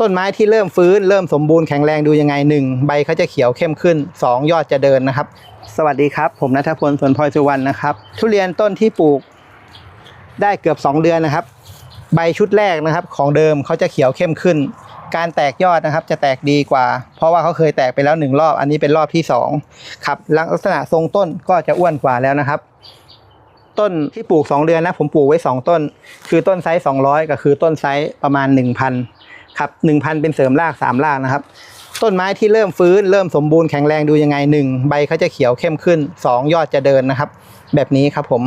ต้นไม้ที่เริ่มฟื้นเริ่มสมบูรณ์แข็งแรงดูยังไงหนึ่งใบเขาจะเขียวเข้มขึ้นสองยอดจะเดินนะครับ สวัสดีครับ ผมนัทพลสวนพลอยสุวรรณนะครับ ทุเรียนต้นที่ปลูกได้เกือบ 2 เดือนนะครับ ใบชุดแรกนะครับ ของเดิมเขาจะเขียวเข้มขึ้น การแตกยอดนะครับ จะแตกดีกว่า เพราะว่าเขาเคยแตกไปแล้วหนึ่งรอบ อันนี้เป็นรอบที่สองครับลักษณะทรงต้นก็จะอ้วนกว่าแล้วนะครับต้นที่ปลูก 2 เดือนนะผมปลูกไว้ 2 ต้น คือต้นไซส์200 ก็คือต้นไซส์ประมาณ 1,000 ครับ1,000เป็นเสริมราก3รากนะครับ ต้นไม้ที่เริ่มฟื้นเริ่มสมบูรณ์แข็งแรงดูยังไงหนึ่งใบเขาจะเขียวเข้มขึ้นสองยอดจะเดินนะครับ แบบนี้ครับผม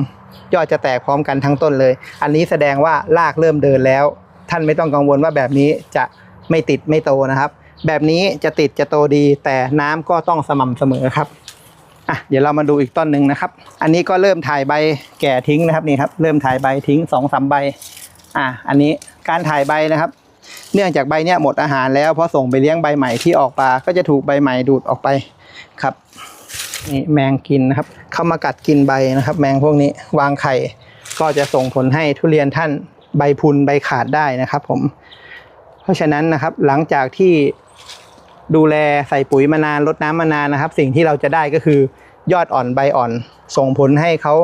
ยอดจะแตกพร้อมกันทั้งต้นเลย อันนี้แสดงว่ารากเริ่มเดินแล้ว ท่านไม่ต้องกังวลว่าแบบนี้จะไม่ติดไม่โตนะครับ แบบนี้จะติดจะโตดี แต่น้ำก็ต้องสม่ำเสมอครับอะเดี๋ยวเรามาดูอีกต้นหนึ่งนะครับ อันนี้ก็เริ่มถ่ายใบแก่ทิ้งนะครับนี่ครับ เริ่มถ่ายใบทิ้งสองสามใบ อะอันนี้การถ่ายใบนะครับ เนื่องจากใบเนี้ยหมดอาหารแล้วพอส่งไปเลี้ยงใบใหม่ที่ออกปลาก็จะถูกใบใหม่ดูดออกไปครับนี่แมงกินนะครับ เข้ามากัดกินใบนะครับ แมงพวกนี้วางไข่ก็จะส่งผลให้ทุเรียนท่านใบพุนใบขาดได้นะครับ ผม เพราะฉะนั้นนะครับ หลังจากที่ดูแลใส่ปุ๋ยมานานลดน้ำมานานนะครับ สิ่งที่เราจะได้ก็คือยอดอ่อนใบอ่อน ส่งผลให้เขา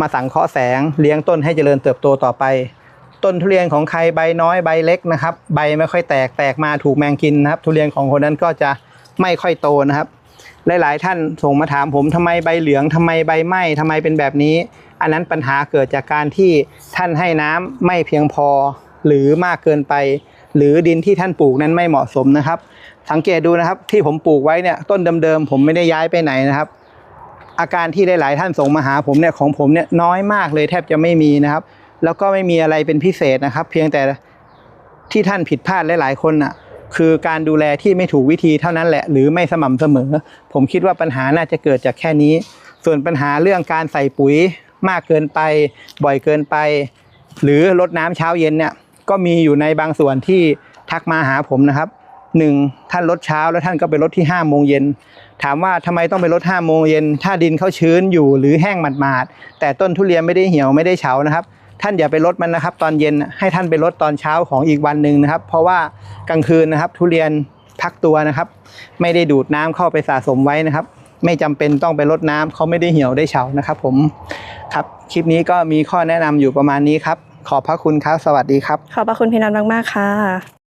มาสังเคราะห์แสงเลี้ยงต้นให้เจริญเติบโตต่อไป ต้นทุเรียนของใครใบน้อยใบเล็กนะครับ ใบไม่ค่อยแตกแตกมาถูกแมงกินนะครับ ทุเรียนของคนนั้นก็จะไม่ค่อยโตนะครับ หลายๆท่านส่งมาถามผมทำไมใบเหลืองทำไมใบไหม้ทำไมเป็นแบบนี้ อันนั้นปัญหาเกิดจากการที่ท่านให้น้ำไม่เพียงพอหรือมากเกินไป หรือดินที่ท่านปลูกนั้นไม่เหมาะสมนะครับ สังเกตดูนะครับที่ผมปลูกไว้เนี่ยต้นเดิมๆผมไม่ได้ย้ายไปไหนนะครับอาการที่หลาย ๆ ท่านส่งมาหาผมเนี่ยของผมเนี่ยน้อยมากเลยแทบจะไม่มีนะครับ แล้วก็ไม่มีอะไรเป็นพิเศษนะครับ เพียงแต่ที่ท่านผิดพลาดหลายๆคนน่ะคือการดูแลที่ไม่ถูกวิธีเท่านั้นแหละ หรือไม่สม่ำเสมอ ผมคิดว่าปัญหาน่าจะเกิดจากแค่นี้ ส่วนปัญหาเรื่องการใส่ปุ๋ยมากเกินไป บ่อยเกินไป หรือลดน้ำเช้าเย็นเนี่ยก็มีอยู่ในบางส่วนที่ทักมาหาผมนะครับหนึ่งท่านลดเช้าแล้วท่านก็ไปลดที่ห้าโมงเย็นถามว่าทำไมต้องไปลด5โมงเย็นถ้าดินเขาชื้นอยู่หรือแห้งหมาดๆแต่ต้นทุเรียนไม่ได้เหี่ยวไม่ได้เฉานะครับ ท่านอย่าไปลดมันนะครับ ตอนเย็นให้ท่านไปลดตอนเช้าของอีกวันหนึ่งนะครับ เพราะว่ากลางคืนนะครับ ทุเรียนพักตัวนะครับ ไม่ได้ดูดน้ำเข้าไปสะสมไว้นะครับ ไม่จำเป็นต้องไปลดน้ำเขาไม่ได้เหี่ยวได้เฉานะครับ ผมครับคลิปนี้ก็มีข้อแนะนำอยู่ประมาณนี้ครับ ขอบพระคุณครับสวัสดีครับ ขอบพระคุณพี่นันมากๆค่ะ